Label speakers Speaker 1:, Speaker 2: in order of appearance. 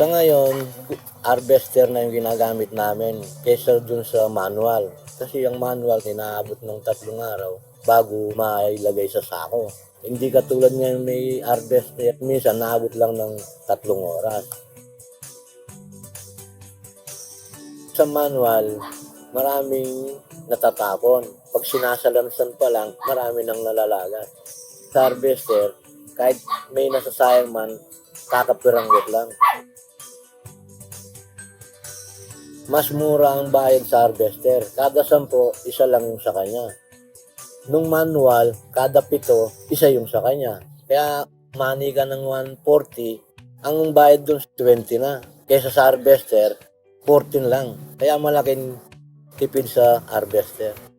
Speaker 1: Sa ngayon, harvester na yung ginagamit namin kaysa dun sa manual. Kasi yung manual, inaabot ng tatlong araw bago mailagay sa sako. Hindi katulad ngayon may harvester, minsan naabot lang ng tatlong oras. Sa manual, maraming natatapon. Pag sinasalansan pa lang, marami nang nalalagat. Sa harvester, kahit may nasasayang man, kakapiranggot lang. Mas mura ang bayad sa harvester. Kada sampo, isa lang yung sa kanya. Nung manual, kada pito, isa yung sa kanya. Kaya money ka ng 140, ang bayad dun 20 na. Kesa sa harvester, 14 lang. Kaya malaking tipid sa harvester.